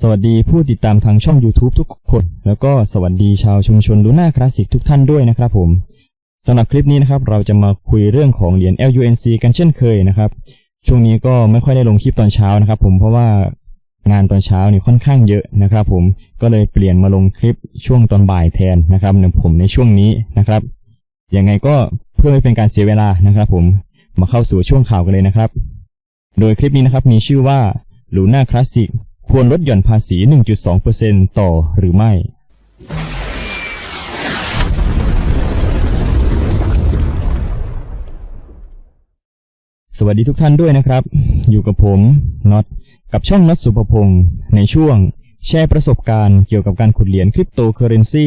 สวัสดีผู้ติดตามทางช่อง YouTube ทุกคน แล้วก็สวัสดีชาวชุมชนลูน่าคลาสสิกทุกท่านด้วยนะครับผมสำหรับคลิปนี้นะครับเราจะมาคุยเรื่องของเหรียญ LUNC กันเช่นเคยนะครับ ช่วงนี้ก็ไม่ค่อยได้ลงคลิปตอนเช้านะครับ ผมเพราะว่างานตอนเช้านี่ค่อนข้างเยอะนะครับผมก็เลยเปลี่ยนมาลงคลิปช่วงตอนบ่ายแทนนะครับในผมในช่วงนี้นะครับยังไงก็เพื่อไม่เป็นการเสียเวลานะครับ ผมมาเข้าสู่ช่วงข่าวกันเลยนะครับ โดยคลิปนี้นะครับมีชื่อว่า Luna Classic ค ควรลดหย่อนภาษี 1.2%ต่อหรือไม่ สวัสดีทุกท่านด้วยนะครับ อยู่กับผมน็อตกับช่องน็อตสุภพงศ์ในช่วง แชร์ประสบการณ์เกี่ยวกับการขุดเหรียญคริปโตเคอเรนซี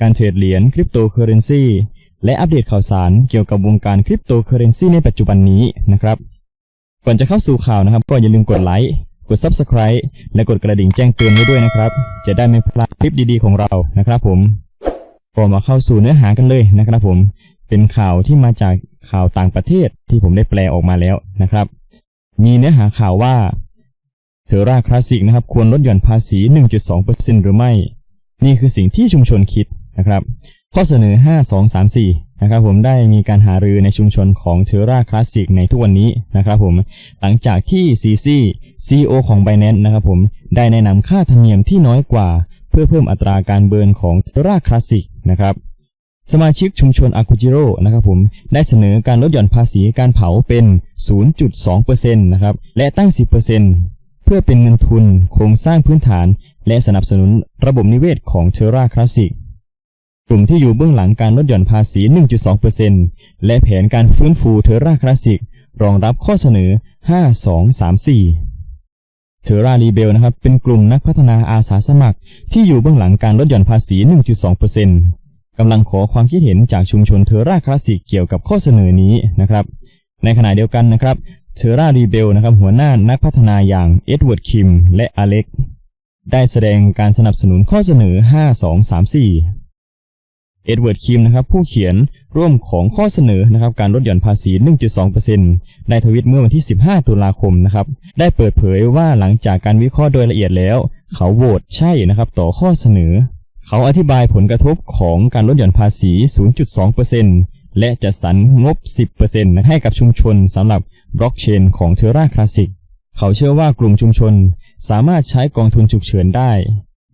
การเทรดเหรียญคริปโตเคอเรนซีและอัปเดตข่าวสารเกี่ยวกับวงการคริปโตเคอเรนซีในปัจจุบันนี้นะครับ ก่อนจะเข้าสู่ข่าวนะครับ ก็อย่าลืมกดไลค์ กด Subscribe และกดกระดิ่งแจ้งเตือนไว้ด้วยนะครับ จะได้ไม่พลาดคลิปดีๆของเรานะครับผมก็มาเข้าสู่เนื้อหากันเลยนะครับผม เป็นข่าวที่มาจากข่าวต่างประเทศที่ผมได้แปลออกมาแล้วนะครับ มีเนื้อหาข่าวว่าเทอร่าคลาสสิกนะครับ ควรลดหย่อนภาษี 1.2%หรือไม่ นี่คือสิ่งที่ชุมชนคิดนะครับ ข้อเสนอ 5234 นะครับผมได้มีการหารือในชุมชนของเทอร่าคลาสสิกในทุกวันนี้นะครับผมหลังจากที่ CC CEO ของ Binance นะครับผมได้แนะนำค่าธรรมเนียมที่น้อยกว่า เพื่อเพิ่มอัตราการเบิร์นของเทอร่าคลาสสิกนะครับสมาชิกชุมชนอากุจิโร่นะครับผมได้เสนอการลดหย่อนภาษีการเผาเป็น 0.2%นะครับและตั้ง 10%เพื่อเป็นเงินทุนโครงสร้างพื้นฐาน และสนับสนุนระบบนิเวศของเทอร่าคลาสสิก กลุ่มที่อยู่เบื้องหลังการลดหย่อนภาษี 1.2%และแผนการฟื้นฟูเทอร่าคลาสสิก รองรับข้อเสนอ 5234 เทอร่ารีเบลนะครับ เป็นกลุ่มนักพัฒนาอาสาสมัคร ที่อยู่เบื้องหลังการลดหย่อนภาษี 1.2%กำลังขอความคิดเห็นจากชุมชนเทอร่าคลาสสิกเกี่ยวกับข้อเสนอนี้นะครับ ในขณะเดียวกันนะครับเทอร่ารีเบลนะครับหัวหน้านักพัฒนาอย่างเอ็ดเวิร์ดคิมและอเล็ก ได้แสดงการสนับสนุนข้อเสนอ 5234 เอ็ดเวิร์ดคิมนะครับผู้เขียนร่วมของข้อเสนอนะครับการลดหย่อนภาษี 1.2%ได้ทวิตเมื่อวันที่ 15 ตุลาคมนะครับได้เปิดเผยว่าหลังจากการวิเคราะห์โดยละเอียดแล้ว เขาโหวตใช่นะครับต่อข้อเสนอ เขาอธิบายผลกระทบของการลดหย่อนภาษี 0.2%และจัดสรรงบ 10%ให้กับชุมชนสำหรับบล็อกเชนของเทอร่าคลาสสิกเขาเชื่อว่ากลุ่มชุมชนสามารถใช้กองทุนฉุกเฉินได้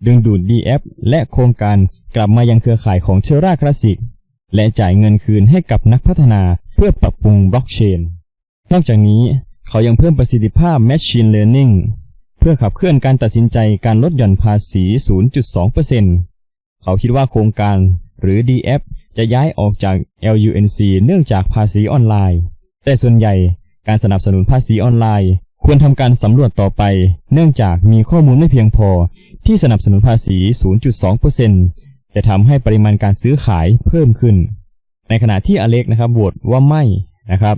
ดึงดูด DF และโครงการ กลับมายังเครือข่ายของเทอร่าคลาสสิกและจ่ายเงินคืนให้กับนักพัฒนาเพื่อปรับปรุงบล็อกเชน นอกจากนี้เขายังเพิ่มประสิทธิภาพ Machine Learning เพื่อขับเคลื่อนการตัดสินใจการลดหย่อนภาษี 0.2%เขาคิดว่าโครงการหรือ DF จะย้ายออกจาก LUNC เนื่องจากภาษีออนไลน์ แต่ส่วนใหญ่การสนับสนุนภาษีออนไลน์ ควรทำการสำรวจต่อไป เนื่องจากมีข้อมูลไม่เพียงพอที่สนับสนุนภาษี 0.2% จะทำให้ปริมาณการซื้อขายเพิ่มขึ้น ในขณะที่อเล็กนะครับโหวตว่าไม่นะครับ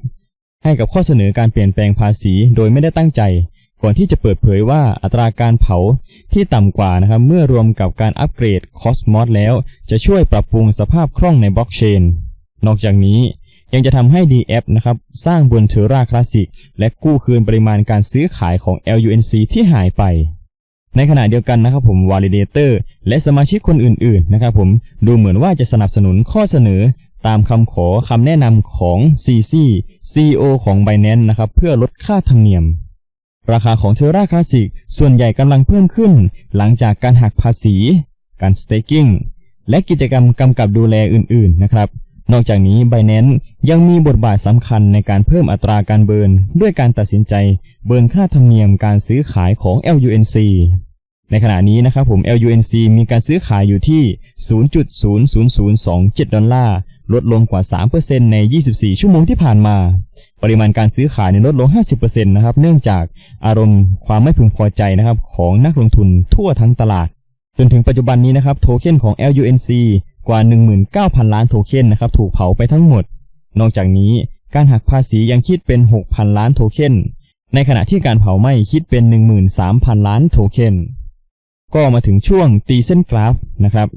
ให้กับข้อเสนอการเปลี่ยนแปลงภาษีโดยไม่ได้ตั้งใจ ก่อนที่จะเปิดเผยว่าอัตราการเผาที่ต่ำกว่านะครับ เมื่อรวมกับการอัปเกรด Cosmos แล้ว จะช่วยปรับปรุงสภาพคล่องในบล็อกเชน นอกจากนี้ยังจะทำให้ DF นะครับ สร้างบนเทอร่าคลาสสิกและกู้คืนปริมาณการซื้อขายของ LUNC ที่หายไป ในขณะเดียวกันนะครับผม Validator และสมาชิกคนอื่นๆนะครับผมดูเหมือนว่าจะสนับสนุนข้อเสนอตามคำขอคำแนะนำของ CC CEO ของ Binance นะครับเพื่อลดค่าธรรมเนียม ราคาของเทอร่าคลาสสิกส่วนใหญ่กำลังเพิ่มขึ้น หลังจากการหักภาษี การสเต k กิ้งและกิจกรรมกำกับดูแลอื่นๆนะครับ นอกจากนี้ Binance ยังมีบทบาทสำคัญในการเพิ่มอัตราการเบิร์น ด้วยการตัดสินใจเบิร์นค่าธรรมเนียมการซื้อขายของ LUNC ในขณะนี้นะครับผม LUNC มีการซื้อขายอยู่ที่ 0.00027 ดอลลาร์ ลดลงกว่า 3%ใน 24 ชั่วโมงที่ผ่านมา ปริมาณการซื้อขายในลดลง 50%นะครับ เนื่องจากอารมณ์ความไม่พึงพอใจนะครับของนักลงทุนทั่วทั้งตลาด จนถึงปัจจุบันนี้นะครับโทเค็นของ LUNC กว่า 19,000 ล้านโทเค็นนะครับถูกเผาไปทั้งหมด นอกจากนี้การหักภาษียังคิดเป็น 6,000 ล้านโทเค็น ในขณะที่การเผาไหม้คิดเป็น 13,000 ล้านโทเค็น ก็มาถึงช่วงตีเส้นกราฟนะครับ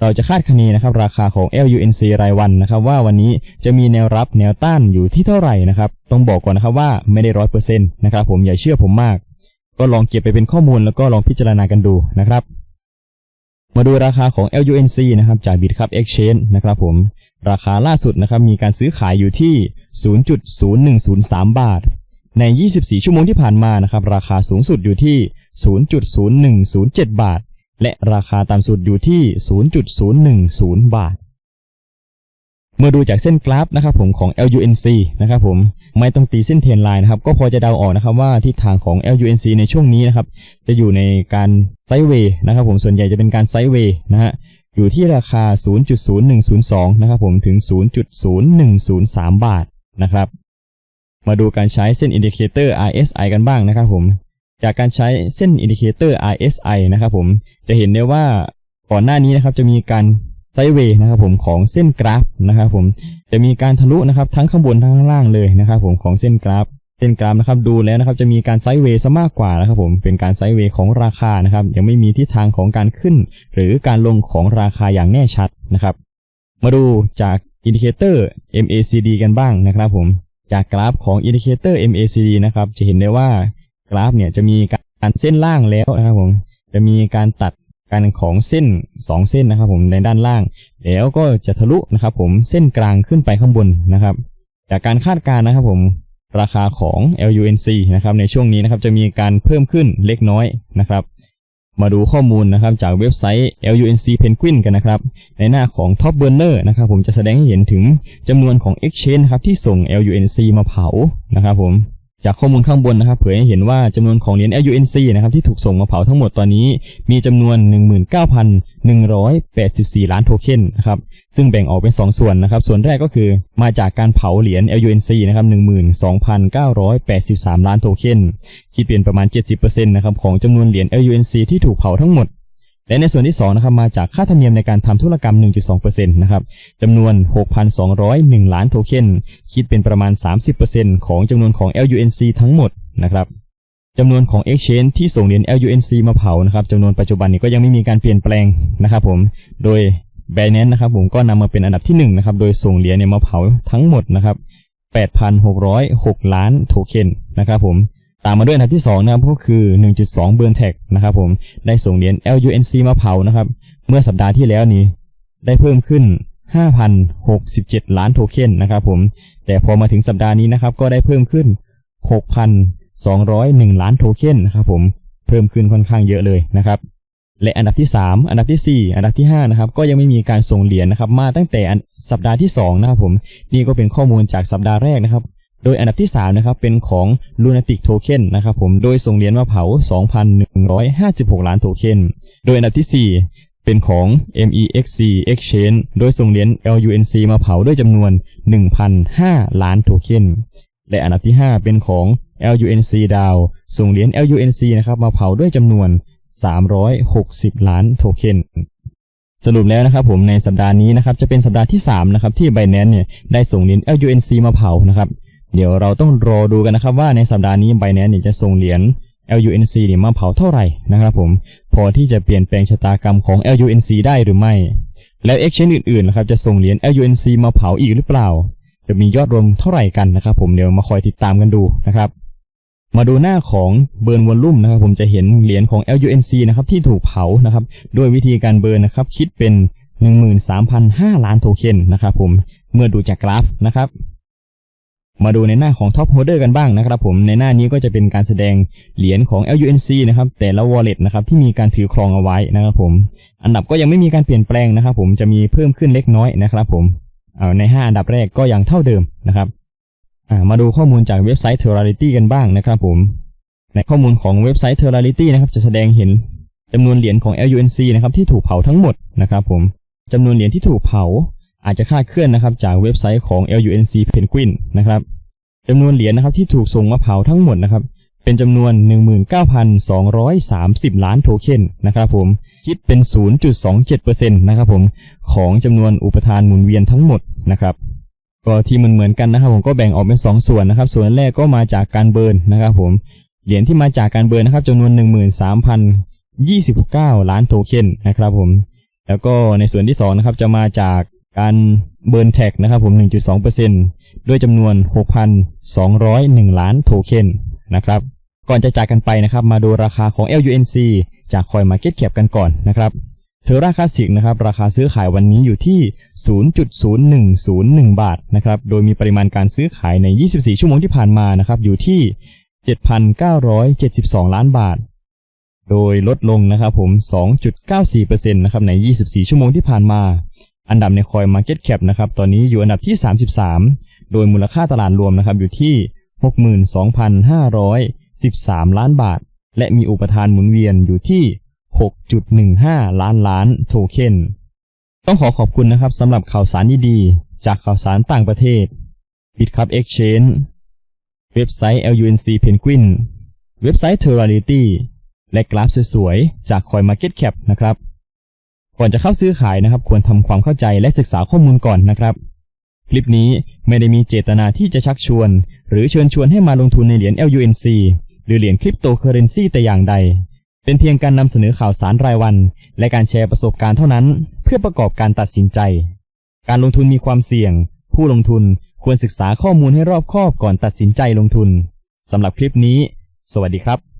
เราจะคาดคะเนนะครับ ราคาของ LUNC รายวันนะครับ ว่าวันนี้จะมีแนวรับแนวต้านอยู่ที่เท่าไหร่นะครับ ต้องบอกก่อนนะครับว่าไม่ได้ร้อยเปอร์เซ็นต์นะครับ ผมอย่าเชื่อผมมาก ก็ลองเก็บไปเป็นข้อมูลแล้วก็ลองพิจารณากันดูนะครับ มาดูราคาของ LUNC นะครับจาก Bitcup Exchange นะครับผมราคาล่าสุดนะครับมีการซื้อขายอยู่ที่ 0.0103 บาท ใน 24 ชั่วโมงที่ผ่านมานะครับ ราคาสูงสุดอยู่ที่ 0.0107 บาท และราคาต่ำสุดอยู่ที่ 0.010 บาท เมื่อดูจากเส้นกราฟนะครับผมของ LUNC นะครับผมไม่ต้องตีเส้นเทรนไลน์นะครับก็พอจะเดาออกนะครับว่าทิศทางของ LUNC ในช่วงนี้นะครับจะอยู่ในการไซด์เวย์นะครับผมส่วนใหญ่จะเป็นการไซด์เวย์นะฮะอยู่ที่ราคา 0.0102 นะครับผมถึง 0.0103 บาทนะครับ มาดูการใช้เส้นอินดิเคเตอร์ RSI กันบ้างนะครับผม จากการใช้เส้นอินดิเคเตอร์ RSI นะครับผมจะเห็นได้ว่าก่อนหน้านี้นะครับจะมีการไซเวย์นะครับผมของเส้นกราฟนะครับผมจะมีการทะลุนะครับทั้งข้างบนทั้งข้างล่างเลยนะครับผมของเส้นกราฟเส้นกราฟนะครับดูแล้วนะครับจะมีการไซเวย์ซะมากกว่านะครับผมเป็นการไซเวย์ของราคานะครับยังไม่มีทิศทางของการขึ้น หรือการลงของราคาอย่างแน่ชัดนะครับ มาดูจากอินดิเคเตอร์ MACD กันบ้างนะครับผมจากกราฟของอินดิเคเตอร์ MACD นะครับจะเห็นได้ว่า กราฟเนี่ยจะมีการเส้นล่างแล้วนะครับผมจะมีการตัดกันของเส้น 2 เส้นนะครับ ผมในด้านล่าง แล้วก็จะทะลุนะครับ ผมเส้นกลางขึ้นไปข้างบนนะครับ จากการคาดการณ์นะครับ ผมราคาของ LUNC นะครับ ในช่วงนี้นะครับจะมีการเพิ่มขึ้นเล็กน้อยนะครับ มาดูข้อมูลนะครับจากเว็บไซต์ LUNC Penguin กันนะครับ ในหน้าของ Top Burner นะครับ ผมจะแสดงให้เห็นถึงจำนวนของ Exchange นะครับที่ส่ง LUNC มาเผานะครับ ผม จากข้อมูลข้างบนนะครับเผยให้เห็นว่าจำนวนของเหรียญ LUNC นะครับที่ถูกส่งมาเผาทั้งหมดตอนนี้ มีจำนวน 19,184 ล้านโทเค็นนะครับซึ่งแบ่งออกเป็น 2 ส่วนนะครับ ส่วนแรกก็คือมาจากการเผาเหรียญ LUNC นะครับ12,983 ล้านโทเค็นคิดเป็นประมาณ 70%นะครับของจำนวนเหรียญ LUNC ที่ถูกเผาทั้งหมด และในส่วนที่2นะครับมาจากค่าธรรมเนียมในการทำธุรกรรม 1.2%นะครับจำนวน 6,201 ล้านโทเค็นคิดเป็นประมาณ 30%ของจำนวนของ LUNC ทั้งหมดนะครับจำนวนของ Exchange ที่ส่งเหรียญ LUNC มาเผานะครับจำนวนปัจจุบันนี้ก็ยังไม่มีการเปลี่ยนแปลงนะครับผมโดย Binance นะครับผมก็นำมาเป็นอันดับที่1นะครับโดยส่งเหรียญเนี่ยมาเผาทั้งหมดนะครับ8,606 ล้านโทเค็นนะครับผม ตามมาด้วยอันดับที่2นะครับก็คือ 1.2เบิร์นแท็กนะครับผมได้ส่งเหรียญ LUNC มาเผานะครับเมื่อสัปดาห์ที่แล้วนี้ ได้เพิ่มขึ้น 5,067 ล้านโทเค็นนะครับผมแต่พอมาถึงสัปดาห์นี้นะครับก็ได้เพิ่มขึ้น 6,201 ล้านโทเค็นนะครับผมเพิ่มขึ้นค่อนข้างเยอะเลยนะครับและอันดับที่ 3 อันดับทีสี่4 อันดับที่5นะครับก็ยังไม่มีการส่งเหรียญนะครับมาตั้งแต่สัปดาห์ที่2นะครับผมนี่ก็เป็นข้อมูลจากสัปดาห์แรกนะครับ โดยอันดับที่3นะครับเป็นของ Lunatic Token นะครับผม โดยส่งเหรียญมาเผา 2,156 ล้านโทเค็น โดยอันดับที่ 4เป็นของ MEXC Exchange โดยส่งเหรียญ LUNC มาเผาด้วยจำนวน 1,005 ล้านโทเค็น และอันดับที่ 5 เป็นของ LUNC DAO ส่งเหรียญ LUNC นะครับมาเผาด้วยจำนวน 360 ล้านโทเค็น สรุปแล้วนะครับผมในสัปดาห์นี้นะครับจะเป็นสัปดาห์ที่3นะครับที่ Binance เนี่ยได้ส่งเหรียญ LUNC มาเผานะครับ เดี๋ยวเราต้องรอดูกันนะครับว่าในสัปดาห์นี้ Binance เนี่ยจะส่งเหรียญ LUNC เนี่ยมาเผาเท่าไหร่นะครับผม พอที่จะเปลี่ยนแปลงชะตากรรมของ LUNC ได้หรือไม่ แล้ว Exchange อื่นๆนะครับจะส่งเหรียญ LUNC มาเผาอีกหรือเปล่า จะมียอดรวมเท่าไหร่กันนะครับผมเดี๋ยวมาคอยติดตามกันดูนะครับ มาดูหน้าของเบิร์นวอลลุ่มนะครับผมจะเห็นเหรียญของ LUNC นะครับที่ถูกเผานะครับด้วยวิธีการเบิร์นนะครับคิดเป็น 13,500ล้านโทเค็นนะครับผมเมื่อดูจากกราฟนะครับ มาดูในหน้าของท็อปโฮเดอร์กันบ้างนะครับผมในหน้านี้ก็จะเป็นการแสดงเหรียญของ LUNC นะครับแต่ละ wallet นะครับที่มีการถือครองเอาไว้นะครับผมอันดับก็ยังไม่มีการเปลี่ยนแปลงนะครับผมจะมีเพิ่มขึ้นเล็กน้อยนะครับผมเอาใน 5 อันดับแรกก็ยังเท่าเดิมนะครับมาดูข้อมูลจากเว็บไซต์ Terrality กันบ้างนะครับผมในข้อมูลของเว็บไซต์ Terrality นะครับจะแสดงเห็นจำนวนเหรียญของ LUNC นะครับที่ถูกเผาทั้งหมดนะครับผมจำนวนเหรียญที่ถูกเผาอาจจะคาดเคลื่อนนะครับจากเว็บไซต์ของ LUNC Penguin นะครับ จำนวนเหรียญนะครับที่ถูกส่งมาเผาทั้งหมดนะครับเป็นจำนวน 19,230 ล้านโทเค็นนะครับผมคิดเป็น 0.27%นะครับผมของจำนวนอุปทานหมุนเวียนทั้งหมดนะครับก็ที่มันเหมือนกันนะครับผมก็แบ่งออกเป็น 2 ส่วนนะครับ ส่วนแรกก็มาจากการเบิร์นนะครับผมเหรียญที่มาจากการเบิร์นนะครับจำนวน 13,029 ล้านโทเค็นนะครับผมแล้วก็ในส่วนที่2นะครับจะมาจาก การเบิร์นแท็กนะครับผม 1.2%ด้วยจำนวน 6,201 ล้านโทเค็นนะครับ ก่อนจะจากกันไปนะครับ มาดูราคาของ LUNC จาก CoinMarketCap กันก่อนนะครับ เทอราคาสิกนะครับ ราคาซื้อขายวันนี้อยู่ที่ 0.0101 บาทนะครับ โดยมีปริมาณการซื้อขายใน 24 ชั่วโมงที่ผ่านมานะครับ อยู่ที่ 7,972 ล้านบาท โดยลดลงนะครับผม 2.94%นะครับใน 24 ชั่วโมงที่ผ่านมา อันดับใน Coin Market Cap นะครับ ตอนนี้อยู่อันดับที่ 33 โดยมูลค่าตลาดรวมนะครับอยู่ที่ 62,513 ล้านบาท และมีอุปทานหมุนเวียนอยู่ที่ 6.15 ล้านล้านโทเค็น ต้องขอขอบคุณนะครับสำหรับข่าวสารดีๆ จากข่าวสารต่างประเทศ BitCup Exchange เว็บไซต์ LUNC Penguin เว็บไซต์ Terrality และกราฟสวยๆ จาก CoinMarketCap นะครับ ก่อนจะเข้าซื้อขายนะครับ ควรทำความเข้าใจและศึกษาข้อมูลก่อนนะครับ คลิปนี้ไม่ได้มีเจตนาที่จะชักชวน หรือเชิญชวนให้มาลงทุนในเหรียญ LUNC หรือเหรียญคริปโตเคอเรนซีแต่อย่างใด เป็นเพียงการนำเสนอข่าวสารรายวัน และการแชร์ประสบการณ์เท่านั้น เพื่อประกอบการตัดสินใจ การลงทุนมีความเสี่ยง ผู้ลงทุนควรศึกษาข้อมูลให้รอบคอบก่อนตัดสินใจลงทุนสำหรับคลิปนี้ สวัสดีครับ